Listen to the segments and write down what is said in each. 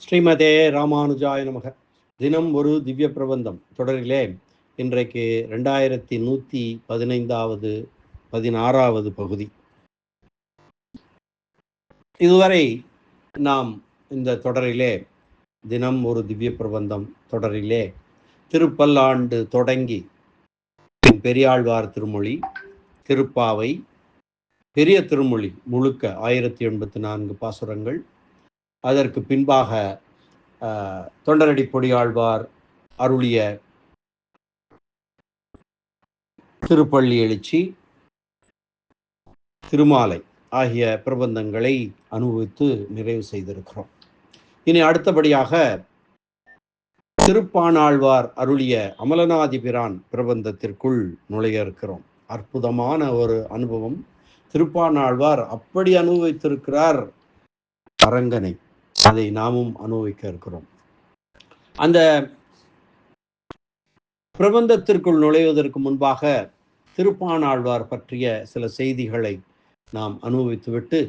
ஸ்ரீமதே ராமானுஜாய நமக. தினம் ஒரு திவ்ய பிரபந்தம். தொடரிலே இன்றைக்கு ரெண்டாயிரத்தி நூற்றி பதினைந்தாவது பதினாறாவது பகுதி. இதுவரை நாம் இந்த தொடரிலே தினம் ஒரு திவ்ய பிரபந்தம் தொடரிலே திருப்பல்லாண்டு தொடங்கி பெரியாழ்வார் திருமொழி திருப்பாவை பெரிய திருமொழி முழுக்க ஆயிரத்தி எண்பத்தி நான்கு பாசுரங்கள் அதற்கு பின்பாக ஆஹ், தொண்டரடி பொடியாழ்வார் அருளிய திருப்பள்ளி எழுச்சி திருமாலை ஆகிய பிரபந்தங்களை அனுபவித்து நிறைவு செய்திருக்கிறோம். இனி அடுத்தபடியாக திருப்பானாழ்வார் அருளிய அமலநாதிபிரான் பிரபந்தத்திற்குள் நுழைய இருக்கிறோம். அற்புதமான ஒரு அனுபவம். திருப்பானாழ்வார் அப்படி அனுபவித்திருக்கிறார் அரங்கனை. அதை நாமும் அனுபவிக்க இருக்கிறோம். அந்த பிரபந்தத்திற்குள் நுழைவதற்கு முன்பாக திருப்பானாழ்வார் பற்றிய சில செய்திகளை நாம் அனுபவித்துவிட்டு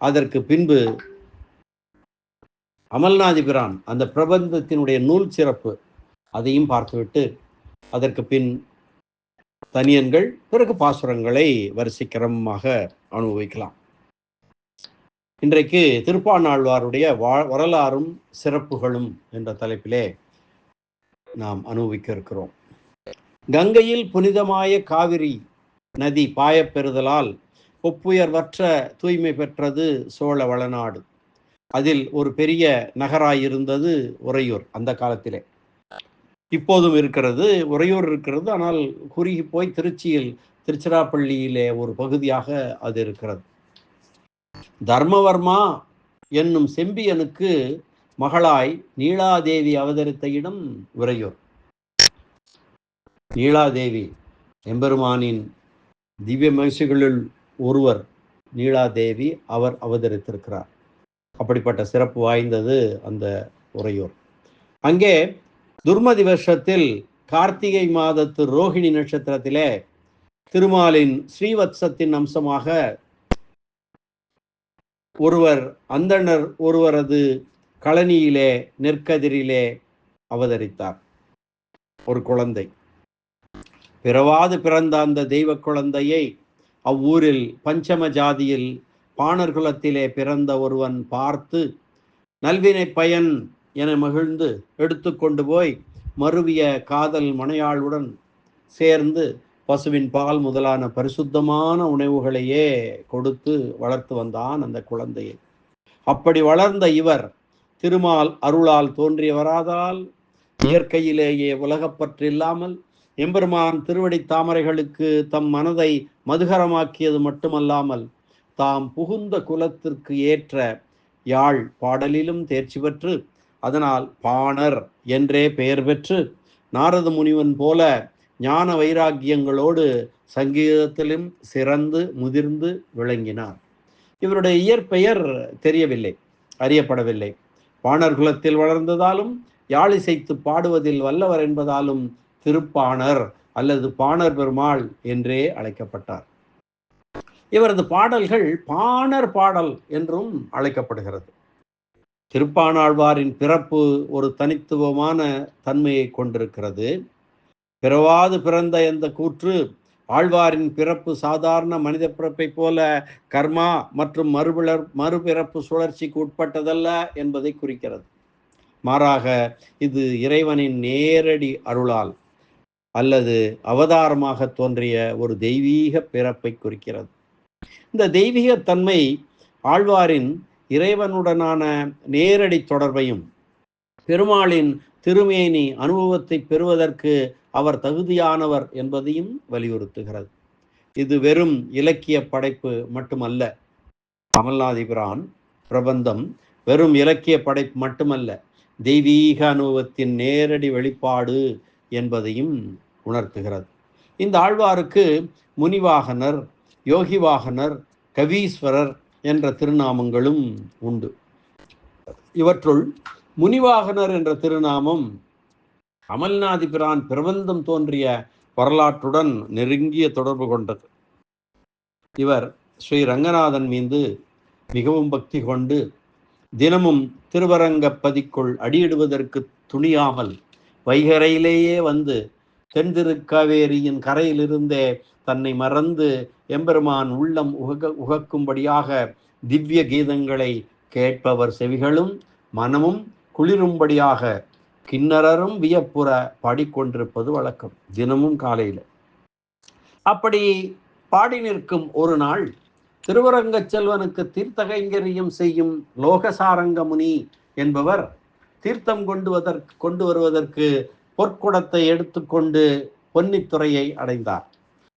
அதற்கு பின்பு அமல்நாதிபிரான் அந்த பிரபந்தத்தினுடைய நூல் சிறப்பு அதையும் பார்த்துவிட்டு அதற்கு பின் தனியன்கள் பிறகு பாசுரங்களை வரிசை கிரமமாக அனுபவிக்கலாம். இன்றைக்கு திருப்பாணாழ்வாருடைய வா வரலாறும் சிறப்புகளும் என்ற தலைப்பிலே நாம் அனுபவிக்க இருக்கிறோம். கங்கையில் புனிதமாய காவிரி நதி பாயப் பெறுதலால் ஒப்புயர்வற்ற தூய்மை பெற்றது சோழ வளநாடு. அதில் ஒரு பெரிய நகராயிருந்தது உறையூர் அந்த காலத்திலே. இப்போதும் இருக்கிறது உறையூர் இருக்கிறது ஆனால் குறுகி போய் திருச்சியில் திருச்சிராப்பள்ளியிலே ஒரு பகுதியாக அது இருக்கிறது. தர்மவர்மா என்னும் செம்பியனுக்கு மகளாய் நீலாதேவி அவதரித்த இடம் உறையூர். நீலாதேவி எம்பெருமானின் திவ்ய மகிழ்ச்சிகளில் ஒருவர் நீலாதேவி அவர் அவதரித்திருக்கிறார். அப்படிப்பட்ட சிறப்பு வாய்ந்தது அந்த உறையூர். அங்கே துர்மதி வருஷத்தில் கார்த்திகை மாதத்து ரோகிணி நட்சத்திரத்திலே திருமாலின் ஸ்ரீவத்சத்தின் அம்சமாக ஒருவர் அந்தணர் ஒருவரது கழனியிலே நெற்கதிரிலே அவதரித்தார். ஒரு குழந்தை. பிறவாது பிறந்த அந்த தெய்வ குழந்தையை அவ்வூரில் பஞ்சம ஜாதியில் பாணர் குலத்திலே பிறந்த ஒருவன் பார்த்து நல்வினை பயன் என மகிழ்ந்து எடுத்துக்கொண்டு போய் மருவிய காதல் மனையாளுடன் சேர்ந்து பசுவின் பால் முதலான பரிசுத்தமான உணவுகளையே கொடுத்து வளர்த்து வந்தான் அந்த குழந்தையை. அப்படி வளர்ந்த இவர் திருமால் அருளால் தோன்றியவராதால் இயற்கையிலேயே உலகப்பற்றில்லாமல் எம்பெருமான் திருவடி தாமரைகளுக்கு தம் மனதை மதுகரமாக்கியது மட்டுமல்லாமல் தாம் புகுந்த குலத்திற்கு ஏற்ற யாழ் பாடலிலும் தேர்ச்சி பெற்று அதனால் பாணர் என்றே பெயர் பெற்று நாரத முனிவன் போல ஞான வைராக்கியங்களோடு சங்கீதத்திலும் சிறந்து முதிர்ந்து விளங்கினார். இவருடைய இயற்பெயர் தெரியவில்லை அறியப்படவில்லை. பாணர் குலத்தில் வளர்ந்ததாலும் யாழிசைத்து பாடுவதில் வல்லவர் என்பதாலும் திருப்பாணர் அல்லது பாணர் பெருமாள் என்றே அழைக்கப்பட்டார். இவரது பாடல்கள் பாணர் பாடல் என்றும் அழைக்கப்படுகிறது. திருப்பாணாழ்வாரின் பிறப்பு ஒரு தனித்துவமான தன்மையை கொண்டிருக்கிறது. பிறவாது பிறந்த எந்த கூற்று? ஆழ்வாரின் பிறப்பு சாதாரண மனித பிறப்பை போல கர்மா மற்றும் மறுபிளர் மறுபிறப்பு சுழற்சிக்கு உட்பட்டதல்ல என்பதை குறிக்கிறது. மாறாக இது இறைவனின் நேரடி அருளால் அல்லது அவதாரமாக தோன்றிய ஒரு தெய்வீக பிறப்பை குறிக்கிறது. இந்த தெய்வீக தன்மை ஆழ்வாரின் இறைவனுடனான நேரடி தொடர்பையும் பெருமாளின் திருமேனி அனுபவத்தை பெறுவதற்கு அவர் தகுதியானவர் என்பதையும் வலியுறுத்துகிறது. இது வெறும் இலக்கிய படைப்பு மட்டுமல்ல. அமல்நாதிபிரான் பிரபந்தம் வெறும் இலக்கிய படைப்பு மட்டுமல்ல. தெய்வீக அனுபவத்தின் நேரடி வெளிப்பாடு என்பதையும் உணர்த்துகிறது. இந்த ஆழ்வாருக்கு முனிவாகனர் யோகிவாகனர் கவீஸ்வரர் என்ற திருநாமங்களும் உண்டு. இவற்றுள் முனிவாகனர் என்ற திருநாமம் அமல்நாதிபிரான் பிரபந்தம் தோன்றிய வரலாற்றுடன் நெருங்கிய தொடர்பு கொண்டது. இவர் ஸ்ரீ ரங்கநாதன் மீது மிகவும் பக்தி கொண்டு தினமும் திருவரங்கப்பதிக்குள் அடியிடுவதற்கு துணியாமல் வைகரையிலேயே வந்து தென்திருக்காவேரியின் கரையிலிருந்தே தன்னை மறந்து எம்பெருமான் உள்ளம் உக உகக்கும்படியாக திவ்ய கீதங்களை கேட்பவர் செவிகளும் மனமும் குளிரும்படியாக கிண்ணறரும் வியப்புற பாடிக்கொண்டிருப்பது வழக்கம் தினமும் காலையில். அப்படி பாடி நிற்கும் ஒரு நாள் திருவரங்கச் செல்வனுக்கு தீர்த்தகைங்கரியம் செய்யும் லோகசாரங்க முனி என்பவர் தீர்த்தம் கொண்டு வதற்கு கொண்டு வருவதற்கு பொற்குடத்தை எடுத்துக்கொண்டு பொன்னித்துறையை அடைந்தார்.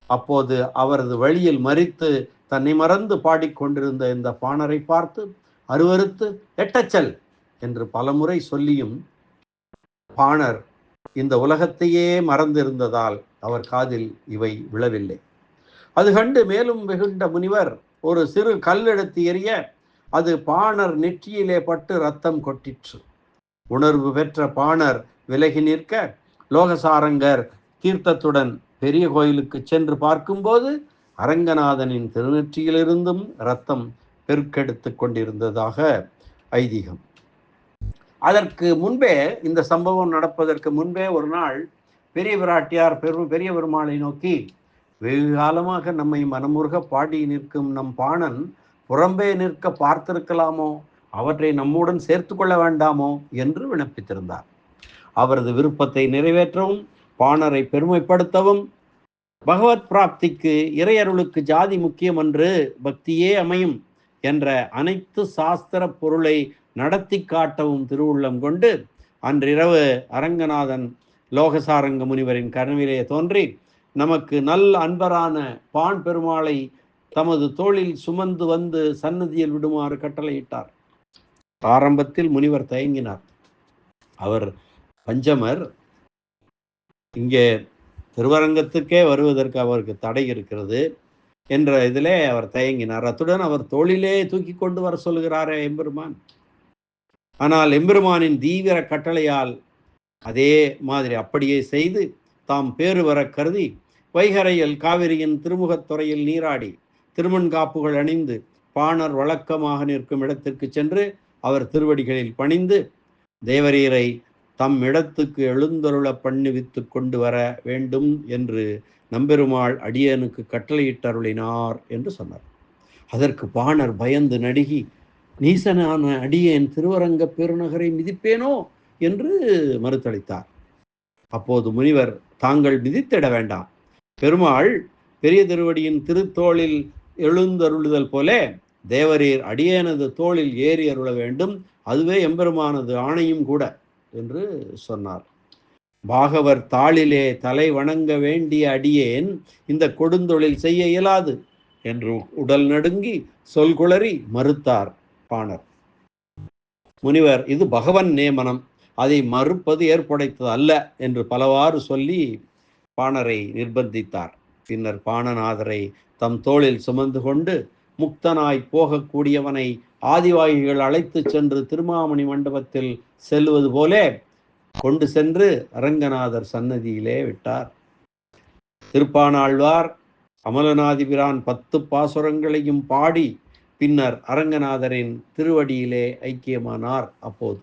அப்போது அவரது வழியில் மறித்து தன்னை மறந்து பாடிக்கொண்டிருந்த இந்த பாணரை பார்த்து அருவருத்து எட்டச்சல் என்று பலமுறை சொல்லியும் பாணர். இந்த உலகத்தையே மறந்திருந்ததால் அவர் காதில் இவை விழவில்லை. அது கண்டு மேலும் வெகுண்ட முனிவர் ஒரு சிறு கல் எடுத்து எறிய அது பாணர் நெற்றியிலே பட்டு ரத்தம் கொட்டிற்று. உணர்வு பெற்ற பாணர் விலகி நிற்க லோகசாரங்கர் தீர்த்தத்துடன் பெரிய கோயிலுக்கு சென்று பார்க்கும்போது அரங்கநாதனின் திருநெற்றியிலிருந்தும் ரத்தம் பெருக்கெடுத்து கொண்டிருந்ததாக ஐதீகம். அதற்கு முன்பே இந்த சம்பவம் நடப்பதற்கு முன்பே ஒரு நாள் பெரிய பிராட்டியார் பெரும் பெரிய பெருமாளை நோக்கி வெகு காலமாக நம்மை மனமுருக பாடி நிற்கும் நம் பாணன் புறம்பே நிற்க பார்த்திருக்கலாமோ? அவற்றை நம்முடன் சேர்த்து கொள்ள வேண்டாமோ? என்று விண்ணப்பித்திருந்தார். அவரது விருப்பத்தை நிறைவேற்றவும் பாணரை பெருமைப்படுத்தவும் பகவத் பிராப்திக்கு இறையருளுக்கு ஜாதி முக்கியமன்று பக்தியே அமையும் என்ற அனைத்து சாஸ்திர பொருளை நடத்தி காட்டவும் திருவுள்ளம் கொண்டு அன்றிரவு அரங்கநாதன் லோகசாரங்க முனிவரின் கனவிலே தோன்றி நமக்கு நல் அன்பரான பான் பெருமாளை தமது தோளில் சுமந்து வந்து சன்னதியில் விடுமாறு கட்டளையிட்டார் ஆரம்பத்தில் முனிவர் தயங்கினார். அவர் பஞ்சமர் இங்கே திருவரங்கத்துக்கே வருவதற்கு அவருக்கு தடை இருக்கிறது என்ற இதிலே அவர் தயங்கினார். அத்துடன் அவர் தோளிலே தூக்கி கொண்டு வர சொல்கிறாரே எம்பெருமான். ஆனால் எம்பெருமானின் தீவிர கட்டளையால் அதே மாதிரி அப்படியே செய்து தாம் பேறு வர கருதி வைகரையில் காவிரியின் திருமுகத்துறையில் நீராடி திருமண்காப்புகள் அணிந்து பாணர் வழக்கமாக நிற்கும் இடத்திற்கு சென்று அவர் திருவடிகளில் பணிந்து தேவரீரை தம் இடத்துக்கு எழுந்தருள பண்ணுவித்து கொண்டு வர வேண்டும் என்று நம்பெருமாள் அடியனுக்கு கட்டளையிட்டருளினார் என்று சொன்னார். அதற்கு பாணர் பயந்து நடுகி நீசனான அடியேன் திருவரங்க பெருநகரை மிதிப்பேனோ என்று மறுத்தளித்தார். அப்போது முனிவர் தாங்கள் மிதித்திட வேண்டாம். பெருமாள் பெரிய திருவடியின் திருத்தோளில் எழுந்தருளுதல் போல தேவரீர் அடியேனது தோளில் ஏறி அருள வேண்டும். அதுவே எம்பெருமானது ஆணையும் கூட என்று சொன்னார். பாகவர் தாளிலே தலை வணங்க வேண்டிய அடியேன் இந்த கொடுந்தொழில் செய்ய இயலாது என்று உடல் நடுங்கி சொல்குளறி மறுத்தார். பாணர் முனிவர் இது பகவன் நியமனம். அதை மறுப்பது ஏற்புடைத்தது அல்ல என்று பலவாறு சொல்லி பாணரை நிர்பந்தித்தார். பின்னர் பாணநாதரை தம் தோளில் சுமந்து கொண்டு முக்தனாய் போகக்கூடியவனை ஆதிவாகிகள் அழைத்து சென்று திருமாமணி மண்டபத்தில் செல்வது போலே கொண்டு சென்று அரங்கநாதர் சன்னதியிலே விட்டார். திருப்பானாழ்வார் அமலநாதிபிரான் பத்து பாசுரங்களையும் பாடி பின்னர் அரங்கநாதரின் திருவடியிலே ஐக்கியமானார் அப்போது.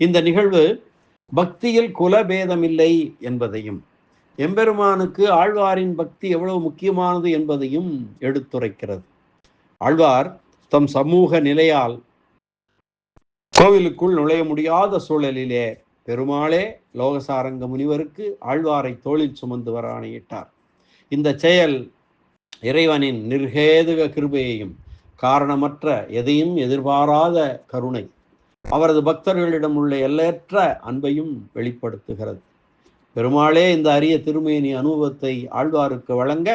இந்த நிகழ்வு பக்தியில் குலபேதமில்லை என்பதையும் எம்பெருமானுக்கு ஆழ்வாரின் பக்தி எவ்வளவு முக்கியமானது என்பதையும் எடுத்துரைக்கிறது. ஆழ்வார் தம் சமூக நிலையால் கோவிலுக்குள் நுழைய முடியாத சூழலிலே பெருமாளே லோகசாரங்க முனிவருக்கு ஆழ்வாரை தோளில் சுமந்து வர ஆணையிட்டார் இந்த செயல் இறைவனின் நிர்ஹேதுக கிருபையையும் காரணமற்ற எதையும் எதிர்பாராத கருணை அவரது பக்தர்களிடம் உள்ள எல்லையற்ற அன்பையும் வெளிப்படுத்துகிறது. பெருமாளே இந்த அரிய திருமேனி அனுபவத்தை ஆழ்வாருக்கு வழங்க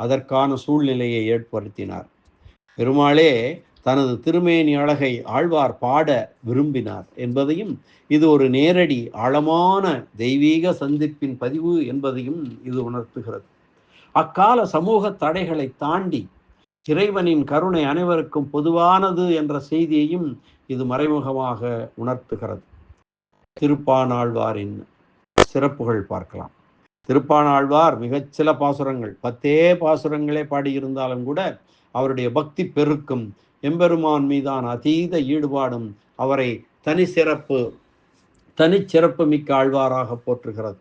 அதற்கான சூழ்நிலையை ஏற்படுத்தினார். பெருமாளே தனது திருமேனி அழகை ஆழ்வார் பாட விரும்பினார் என்பதையும் இது ஒரு நேரடி ஆழமான தெய்வீக சந்திப்பின் பதிவு என்பதையும் இது உணர்த்துகிறது. அக்கால சமூக தடைகளை தாண்டி இறைவனின் கருணை அனைவருக்கும் பொதுவானது என்ற செய்தியையும் இது மறைமுகமாக உணர்த்துகிறது. திருப்பானாழ்வாரின் சிறப்புகள் பார்க்கலாம். திருப்பானாழ்வார் மிகச் சில பாசுரங்கள் பத்தே பாசுரங்களே பாடியிருந்தாலும் கூட அவருடைய பக்தி பெருக்கும். எம்பெருமான் மீதான அதீத ஈடுபாடும் அவரை தனி சிறப்பு தனிச்சிறப்பு மிக்க ஆழ்வாராக போற்றுகிறது.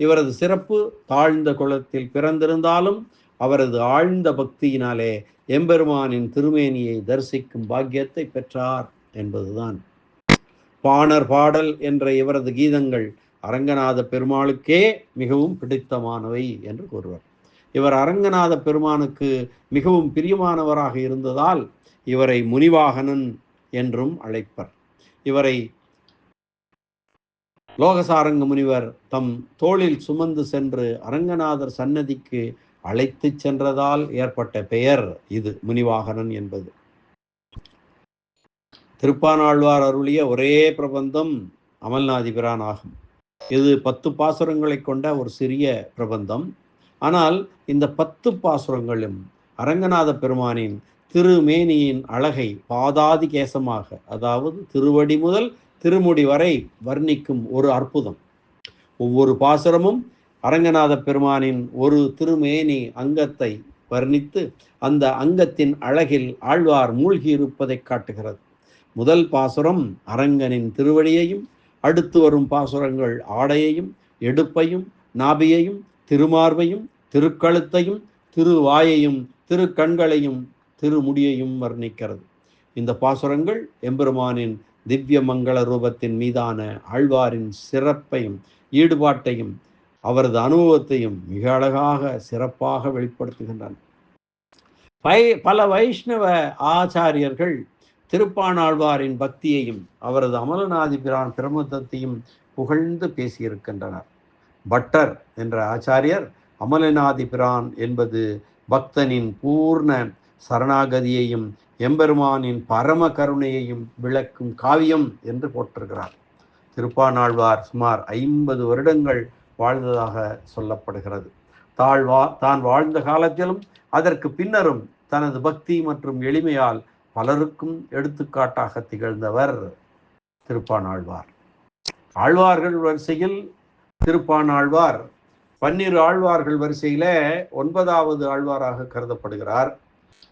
இவரது சிறப்பு தாழ்ந்த குலத்தில் பிறந்திருந்தாலும் அவரது ஆழ்ந்த பக்தியினாலே எம்பெருமானின் திருமேனியை தரிசிக்கும் பாக்கியத்தை பெற்றார் என்பதுதான். பாணர் பாடல் என்ற இவரது கீதங்கள் அரங்கநாத பெருமாளுக்கே மிகவும் பிடித்தமானவை என்று கூறுவர். இவர் அரங்கநாத பெருமானுக்கு மிகவும் பிரியமானவராக இருந்ததால் இவரை முனிவாகனன் என்றும் அழைப்பர். இவரை லோகசாரங்க முனிவர் தம் தோளில் சுமந்து சென்று அரங்கநாதர் சன்னதிக்கு அழைத்து சென்றதால் ஏற்பட்ட பெயர் இது முனிவாகனன் என்பது. திருப்பானாழ்வார் அருளிய ஒரே பிரபந்தம் அமல்நாதிபிரான் ஆகும். இது பத்து பாசுரங்களை கொண்ட ஒரு சிறிய பிரபந்தம். ஆனால் இந்த பத்து பாசுரங்களும் அரங்கநாத பெருமானின் திருமேனியின் அழகை பாதாதி கேசமாக அதாவது திருவடி முதல் திருமுடி வரை வர்ணிக்கும் ஒரு அற்புதம். ஒவ்வொரு பாசுரமும் அரங்கநாத பெருமானின் ஒரு திருமேனி அங்கத்தை வர்ணித்து அந்த அங்கத்தின் அழகில் ஆழ்வார் மூழ்கி இருப்பதை காட்டுகிறது. முதல் பாசுரம் அரங்கனின் திருவடியையும் அடுத்து வரும் பாசுரங்கள் ஆடையையும் எடுப்பையும் நாபியையும் திருமார்பையும் திருக்கழுத்தையும் திருவாயையும் திருக்கண்களையும் திருமுடியையும் வர்ணிக்கிறது. இந்த பாசுரங்கள் எம்பெருமானின் திவ்ய மங்கள ரூபத்தின் மீதான ஆழ்வாரின் சிறப்பையும் ஈடுபாட்டையும் அவரது அனுபவத்தையும் மிக அழகாக சிறப்பாக வெளிப்படுத்துகின்றன. பை பல வைஷ்ணவ ஆச்சாரியர்கள் திருப்பானாழ்வாரின் பக்தியையும் அவரது அமலநாதிபிரான் பிரமதத்தையும் புகழ்ந்து பேசியிருக்கின்றனர். பட்டர் என்ற ஆச்சாரியர் அமலநாதிபிரான் என்பது பக்தனின் பூர்ண சரணாகதியையும் எம்பெருமானின் பரம கருணையையும் விளக்கும் காவியம் என்று போற்றுகிறார். திருப்பானாழ்வார் சுமார் ஐம்பது வருடங்கள் வாழ்ந்ததாக சொல்லப்படுகிறது. தாழ்வா தான் வாழ்ந்த காலத்திலும் அதற்கு பின்னரும் தனது பக்தி மற்றும் எளிமையால் பலருக்கும் எடுத்துக்காட்டாக திகழ்ந்தவர் திருப்பானாழ்வார். ஆழ்வார்கள் வரிசையில் திருப்பானாழ்வார். பன்னிரு ஆழ்வார்கள் வரிசையில் ஒன்பதாவது ஆழ்வாராக கருதப்படுகிறார்.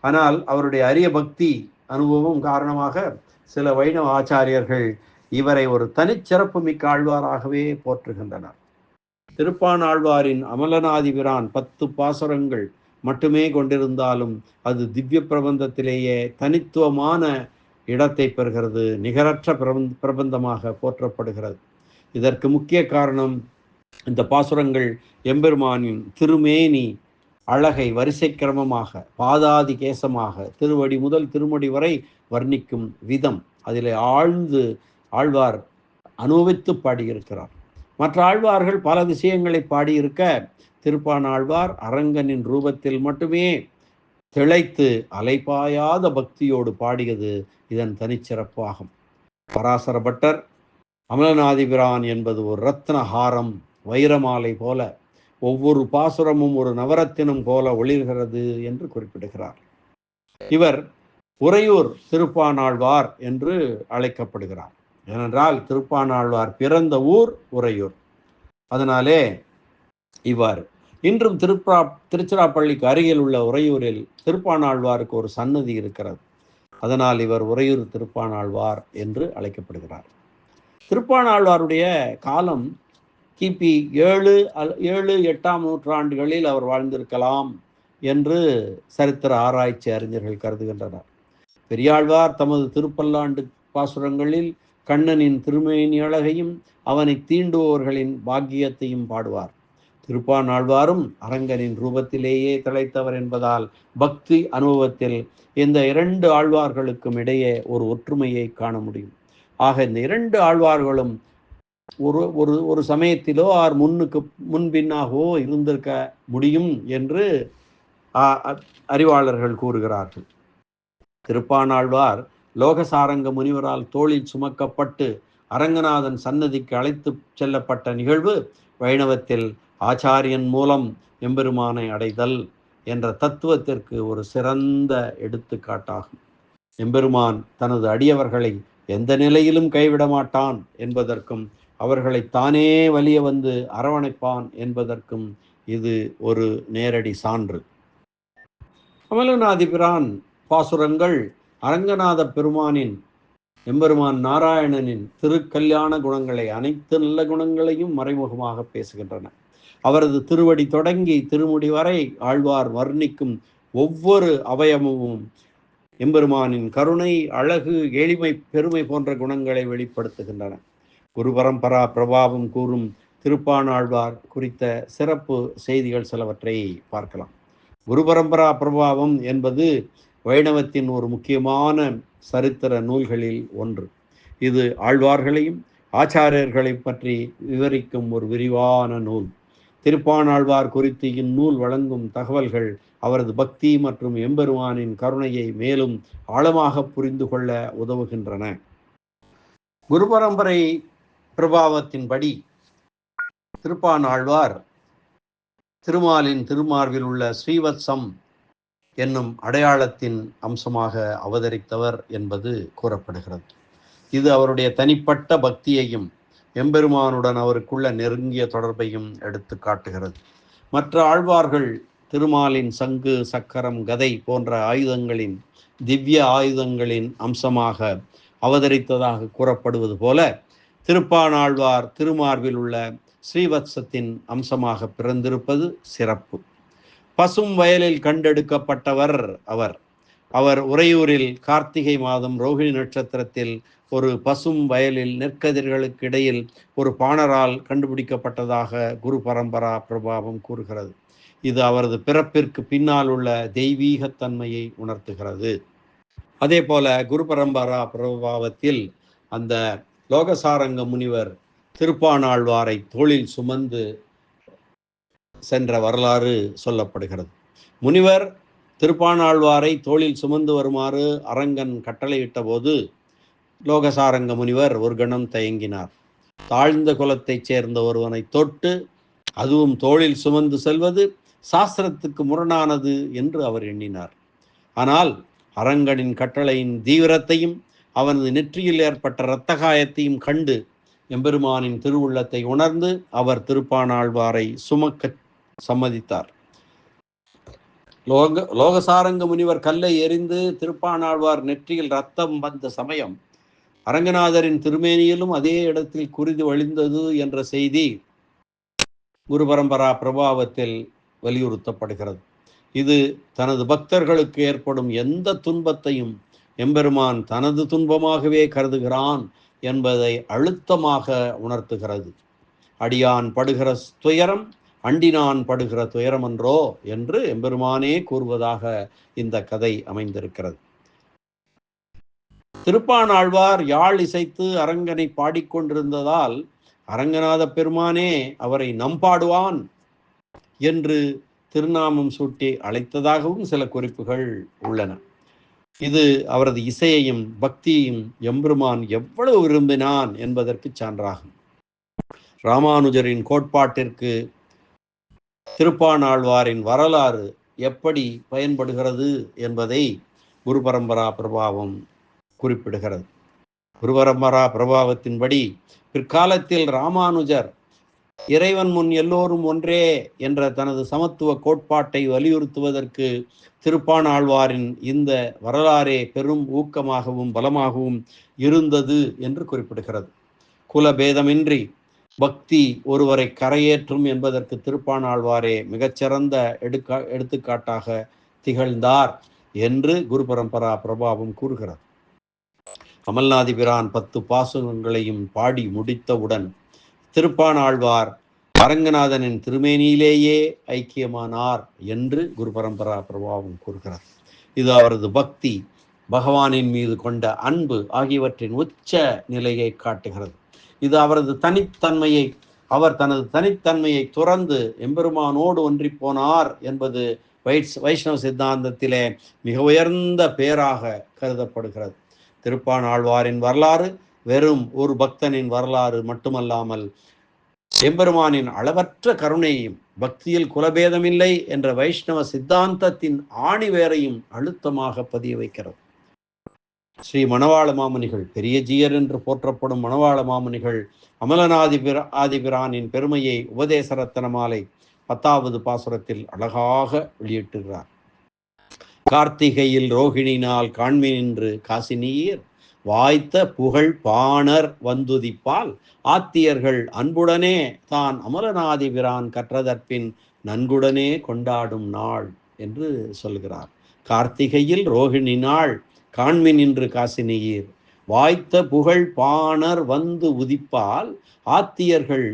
ஆனால் அவருடைய அரிய பக்தி அனுபவம் காரணமாக சில வைணவ ஆச்சாரியர்கள் இவரை ஒரு தனிச்சிறப்பு மிக்க ஆழ்வாராகவே போற்றுகின்றனர். திருப்பானாழ்வாரின் அமலநாதிபிரான் பத்து பாசுரங்கள் மட்டுமே கொண்டிருந்தாலும் அது திவ்ய பிரபந்தத்திலேயே தனித்துவமான இடத்தை பெறுகிறது நிகரற்ற பிரபந்த பிரபந்தமாக போற்றப்படுகிறது. இதற்கு முக்கிய காரணம் இந்த பாசுரங்கள் எம்பெருமானின் திருமேனி அழகை வரிசை கிரமமாக பாதாதி கேசமாக திருவடி முதல் திருமடி வரை வர்ணிக்கும் விதம். அதில் ஆழ்ந்து ஆழ்வார் அனுபவித்து பாடியிருக்கிறார். மற்ற ஆழ்வார்கள் பல விஷயங்களை பாடியிருக்க திருப்பானாழ்வார் அரங்கனின் ரூபத்தில் மட்டுமே திளைத்து அலைப்பாயாத பக்தியோடு பாடியது இதன் தனிச்சிறப்பாகும். பராசர பட்டர் அமலநாதிபிரான் என்பது ஒரு ரத்னஹாரம் வைரமாலை போல ஒவ்வொரு பாசுரமும் ஒரு நவரத்தினம் போல ஒளிர்கிறது என்று குறிப்பிடுகிறார். இவர் உறையூர் திருப்பானாழ்வார் என்று அழைக்கப்படுகிறார். ஏனென்றால் திருப்பானாழ்வார் பிறந்த ஊர் உறையூர். அதனாலே இவ்வாறு. இன்றும் திருப்பா திருச்சிராப்பள்ளிக்கு அருகில் உள்ள உறையூரில் திருப்பானாழ்வாருக்கு ஒரு சன்னதி இருக்கிறது. அதனால் இவர் உறையூர் திருப்பானாழ்வார் என்று அழைக்கப்படுகிறார். திருப்பானாழ்வாருடைய காலம் கிபி ஏழு ஏழு எட்டாம் நூற்றாண்டுகளில் அவர் வாழ்ந்திருக்கலாம் என்று சரித்திர ஆராய்ச்சி அறிஞர்கள் கருதுகின்றனர். பெரியாழ்வார் தமது திருப்பல்லாண்டு பாசுரங்களில் கண்ணனின் திருமேனி அழகையும் அவனை தீண்டுபவர்களின் பாக்கியத்தையும் பாடுவார். திருப்பானாழ்வாரும் அரங்கனின் ரூபத்திலேயே திளைத்தவர் என்பதால் பக்தி அனுபவத்தில் இந்த இரண்டு ஆழ்வார்களுக்கும் இடையே ஒரு ஒற்றுமையை காண முடியும். ஆக இந்த இரண்டு ஆழ்வார்களும் ஒரு ஒரு ஒரு சமயத்திலோ ஆர் முன்னுக்கு முன்பின்னாகவோ இருந்திருக்க முடியும் என்று அறிவாளர்கள் கூறுகிறார்கள். திருப்பானாழ்வார் லோகசாரங்க முனிவரால் தோளில் சுமக்கப்பட்டு அரங்கநாதன் சன்னதிக்கு அழைத்து செல்லப்பட்ட நிகழ்வு வைணவத்தில் ஆச்சாரியன் மூலம் எம்பெருமானை அடைதல் என்ற தத்துவத்திற்கு ஒரு சிறந்த எடுத்துக்காட்டாகும். எம்பெருமான் தனது அடியவர்களை எந்த நிலையிலும் கைவிட மாட்டான் என்பதற்கும் அவர்களை தானே வலிய வந்து அரவணைப்பான் என்பதற்கும் இது ஒரு நேரடி சான்று. அமலநாதிபிரான் பாசுரங்கள் அரங்கநாத பெருமானின் எம்பெருமான் நாராயணனின் திருக்கல்யாண குணங்களை அனைத்து நல்ல குணங்களையும் மறைமுகமாக பேசுகின்றன. அவரது திருவடி தொடங்கி திருமுடி வரை ஆழ்வார் வர்ணிக்கும் ஒவ்வொரு அவயமும் எம்பெருமானின் கருணை அழகு எளிமை பெருமை போன்ற குணங்களை வெளிப்படுத்துகின்றன. குரு பரம்பரா பிரபாவம் கூறும் திருப்பானாழ்வார் குறித்த சிறப்பு செய்திகள் சிலவற்றை பார்க்கலாம். குரு பரம்பரா பிரபாவம் என்பது வைணவத்தின் ஒரு முக்கியமான சரித்திர நூல்களில் ஒன்று. இது ஆழ்வார்களையும் ஆச்சாரியர்களை பற்றி விவரிக்கும் ஒரு விரிவான நூல். திருப்பானாழ்வார் குறித்து இந்நூல் வழங்கும் தகவல்கள் அவரது பக்தி மற்றும் எம்பெருமானின் கருணையை மேலும் ஆழமாக புரிந்து கொள்ள உதவுகின்றன. குரு பரம்பரை பிரபாவத்தின்படி திருப்பானாழ்வார் திருமாலின் திருமார்பில் உள்ள ஸ்ரீவத்சம் என்னும் அடையாளத்தின் அம்சமாக அவதரித்தவர் என்பது கூறப்படுகிறது. இது அவருடைய தனிப்பட்ட பக்தியையும் எம்பெருமானுடன் அவருக்குள்ள நெருங்கிய தொடர்பையும் எடுத்து காட்டுகிறது. மற்ற ஆழ்வார்கள் திருமாலின் சங்கு சக்கரம் கதை போன்ற ஆயுதங்களின் திவ்ய ஆயுதங்களின் அம்சமாக அவதரித்ததாக கூறப்படுவது போல திருப்பானாழ்வார் திருமார்பில் உள்ள ஸ்ரீவத்சத்தின் அம்சமாக பிறந்திருப்பது சிறப்பு. பசும் வயலில் கண்டெடுக்கப்பட்டவர் அவர். அவர் உறையூரில் கார்த்திகை மாதம் ரோஹிணி நட்சத்திரத்தில் ஒரு பசும் வயலில் நெற்கதிர்களுக்கு இடையில் ஒரு பாணரால் கண்டுபிடிக்கப்பட்டதாக குரு பரம்பரா பிரபாவம் கூறுகிறது. இது அவரது பிறப்பிற்கு பின்னால் உள்ள தெய்வீகத்தன்மையை உணர்த்துகிறது. அதே போல குரு பரம்பரா பிரபாவத்தில் அந்த லோகசாரங்க முனிவர் திருப்பானாழ்வாரை தோளில் சுமந்து சென்ற வரலாறு சொல்லப்படுகிறது. முனிவர் திருப்பானாழ்வாரை தோளில் சுமந்து வருமாறு அரங்கன் கட்டளையிட்ட போது லோகசாரங்க முனிவர் ஒரு கணம் தயங்கினார். தாழ்ந்த குலத்தைச் சேர்ந்த ஒருவனை தொட்டு அதுவும் தோளில் சுமந்து செல்வது சாஸ்திரத்துக்கு முரணானது என்று அவர் எண்ணினார். ஆனால் அரங்கனின் கட்டளையின் தீவிரத்தையும் அவனது நெற்றியில் ஏற்பட்ட இரத்த காயத்தையும் கண்டு எம்பெருமானின் திருவுள்ளத்தை உணர்ந்து அவர் திருப்பானாழ்வாரை சுமக்க சம்மதித்தார். லோக லோகசாரங்க முனிவர் கல்லை எறிந்து திருப்பானாழ்வார் நெற்றியில் ரத்தம் வந்த சமயம் அரங்கநாதரின் திருமேனியிலும் அதே இடத்தில் குருதி வழிந்தது என்ற செய்தி குரு பரம்பரா பிரபாவத்தில் வலியுறுத்தப்படுகிறது. இது தனது பக்தர்களுக்கு ஏற்படும் எந்த துன்பத்தையும் எம்பெருமான் தனது துன்பமாகவே கருதுகிறான் என்பதை அழுத்தமாக உணர்த்துகிறது. அடியான் படுகிற துயரம் அண்டினான் படுகிற துயரமன்றோ என்று எம்பெருமானே கூறுவதாக இந்த கதை அமைந்திருக்கிறது. திருப்பானாழ்வார் யாழ் இசைத்து அரங்கனை பாடிக்கொண்டிருந்ததால் அரங்கநாத பெருமானே அவரை நம்பாடுவான் என்று திருநாமம் சூட்டி அழைத்ததாகவும் சில குறிப்புகள் உள்ளன. இது அவரது இசையையும் பக்தியையும் எம்பெருமான் எவ்வளவு விரும்பினான் என்பதற்கு சான்றாகும். ராமானுஜரின் கோட்பாட்டிற்கு திருப்பாணாழ்வாரின் வரலாறு எப்படி பயன்படுகிறது என்பதை குரு பரம்பரா பிரபாவம் குறிப்பிடுகிறது. குரு பரம்பரா பிரபாவத்தின்படி பிற்காலத்தில் ராமானுஜர் இறைவன் முன் எல்லோரும் ஒன்றே என்ற தனது சமத்துவ கோட்பாட்டை வலியுறுத்துவதற்கு திருப்பாணாழ்வாரின் இந்த வரலாறே பெரும் ஊக்கமாகவும் பலமாகவும் இருந்தது என்று குறிப்பிடுகிறது. குலபேதமின்றி பக்தி ஒருவரை கரையேற்றும் என்பதற்கு திருப்பானாழ்வாரே மிகச்சிறந்த எடுக்கா எடுத்துக்காட்டாக திகழ்ந்தார் என்று குரு பரம்பரா பிரபாவம் கூறுகிறது. அமல்நாதிபிரான் பத்து பாசுகங்களையும் பாடி முடித்தவுடன் திருப்பானாழ்வார் அரங்கநாதனின் திருமேனியிலேயே ஐக்கியமானார் என்று குரு பரம்பரா பிரபாவம் கூறுகிறார் இது அவரது பக்தி பகவானின் மீது கொண்ட அன்பு ஆகியவற்றின் உச்ச நிலையை காட்டுகிறது. இது அவரது தனித்தன்மையை அவர் தனது தனித்தன்மையை துறந்து எம்பெருமானோடு ஒன்றி போனார் என்பது வைஷ் வைஷ்ணவ சித்தாந்தத்திலே மிக உயர்ந்த பேராக கருதப்படுகிறது. திருப்பான் ஆழ்வாரின் வரலாறு வெறும் ஒரு பக்தனின் வரலாறு மட்டுமல்லாமல் எம்பெருமானின் அளவற்ற கருணையையும் பக்தியில் குலபேதமில்லை என்ற வைஷ்ணவ சித்தாந்தத்தின் ஆணிவேரையும் அழுத்தமாக பதிய வைக்கிறது. ஸ்ரீ மணவாள மாமுனிகள் பெரிய ஜீயர் என்று போற்றப்படும் மணவாள மாமுனிகள் அமலநாதிபிர ஆதிபிரானின் பெருமையை உபதேச ரத்தன மாலை பத்தாவது பாசுரத்தில் அழகாக வெளியிட்டுகிறார் கார்த்திகையில் ரோகிணினால் காண்மினின்று காசினீர் வாய்த்த புகழ் பாணர் வந்துதிப்பால் ஆத்தியர்கள் அன்புடனே தான் அமலநாதிபிரான் கற்றதற்பின் நன்குடனே கொண்டாடும் நாள் என்று சொல்கிறார். கார்த்திகையில் ரோகிணி நாள் காண்மின் நின்று காசினியீர் வாய்த்த புகழ் பாணர் வந்து உதிப்பால் ஆத்தியர்கள்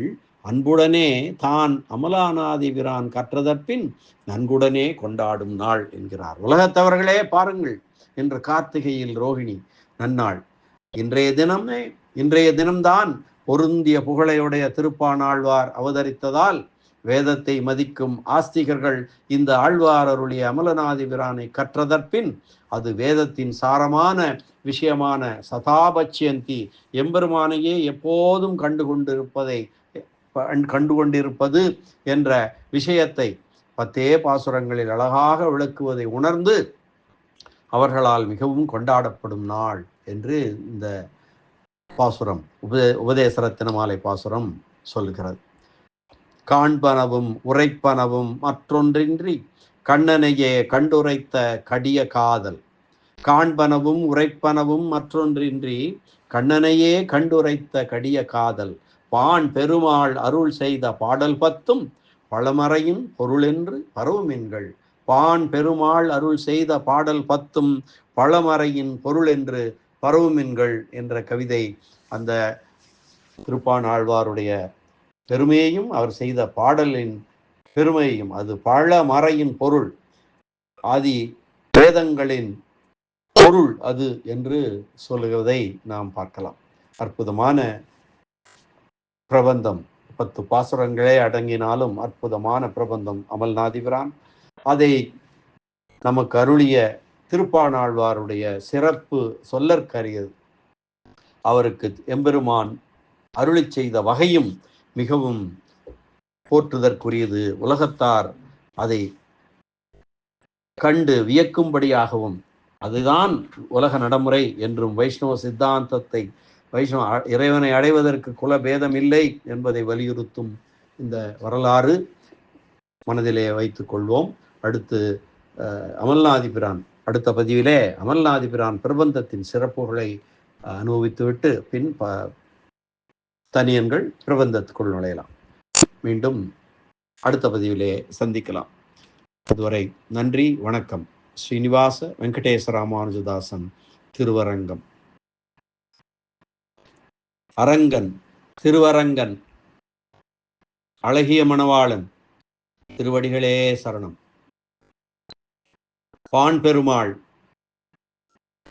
அன்புடனே தான் அமலானாதிபிரான் கற்றதற்பின் நன்குடனே கொண்டாடும் நாள் என்கிறார். உலகத்தவர்களே பாருங்கள் என்று கார்த்திகையில் ரோகிணி நன்னாள். இன்றைய தினமே இன்றைய தினம்தான் பொருந்திய புகழையுடைய திருப்பானாழ்வார் அவதரித்ததால் வேதத்தை மதிக்கும் ஆஸ்திகர்கள் இந்த ஆழ்வாரருடைய அமலநாதிபிரானை கற்றதற்பின் அது வேதத்தின் சாரமான விஷயமான சதாபச்சியந்தி எம்பெருமானையே எப்போதும் கண்டு கொண்டிருப்பதை கண்டு கொண்டிருப்பது என்ற விஷயத்தை பத்தே பாசுரங்களில் அழகாக விளக்குவதை உணர்ந்து அவர்களால் மிகவும் கொண்டாடப்படும் நாள் என்று இந்த பாசுரம் உபதே உபதேசரத்தின மாலை பாசுரம் சொல்கிறது. காண்பனவும் உரைப்பனவும் மற்றொன்றின்றி கண்ணனையே கண்டுரைத்த கடிய காதல். காண்பனவும் உரைப்பனவும் மற்றொன்றின்றி கண்ணனையே கண்டுரைத்த கடிய காதல். பான் பெருமாள் அருள் செய்த பாடல் பத்தும் பழமறையின் பொருளென்று பருவமென்கள். பான் பெருமாள் அருள் செய்த பாடல் பத்தும் பழமறையின் பொருள் என்று பருவமின்கள் என்ற கவிதை அந்த திருப்பான் ஆழ்வாருடைய பெருமையையும் அவர் செய்த பாடலின் பெருமையையும் அது பழமறையின் பொருள். ஆதி வேதங்களின் பொருள் அது என்று சொல்லுகிறதை நாம் பார்க்கலாம். அற்புதமான பிரபந்தம். பத்து பாசுரங்களே அடங்கினாலும் அற்புதமான பிரபந்தம் அமல்நாதிபிரான் அதை நமக்கு அருளிய திருப்பானாழ்வாருடைய சிறப்பு சொல்லற்கரியது. அவருக்கு எம்பெருமான் அருளி செய்த வகையும் மிகவும் போற்றுதற்குரியது. உலகத்தார் அதை கண்டு வியக்கும்படியாகவும் அதுதான் உலக நடைமுறை என்றும் வைஷ்ணவ சித்தாந்தத்தை வைஷ்ணவ இறைவனை அடைவதற்கு குலபேதம் இல்லை என்பதை வலியுறுத்தும் இந்த வரலாறு மனதிலே வைத்துக் கொள்வோம். அடுத்து அமல்நாதிபிரான். அடுத்த பதிவிலே அமல்நாதிபிரான் பிரபந்தத்தின் சிறப்புகளை அனுபவித்துவிட்டு பின் ப தனியன்கள் பிரபந்தத்துக்குள் நுழையலாம். மீண்டும் அடுத்த பதிவிலே சந்திக்கலாம். அதுவரை நன்றி வணக்கம். ஸ்ரீனிவாச வெங்கடேச ராமானுஜதாசன் திருவரங்கம். அரங்கன் திருவரங்கன். அழகிய மணவாளன் திருவடிகளே சரணம். பான் பெருமாள்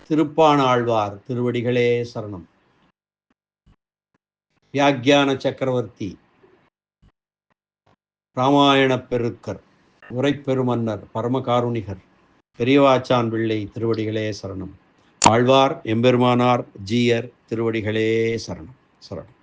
திருப்பானாழ்வார் திருவடிகளே சரணம். வியாக்கியான சக்கரவர்த்தி ராமாயண பெருக்கர் உரைப்பெருமன்னர் பரமகாருணிகர் பெரியவாச்சான் பிள்ளை திருவடிகளே சரணம். ஆழ்வார் எம்பெருமானார் ஜீயர் திருவடிகளே சரணம். சரணம்.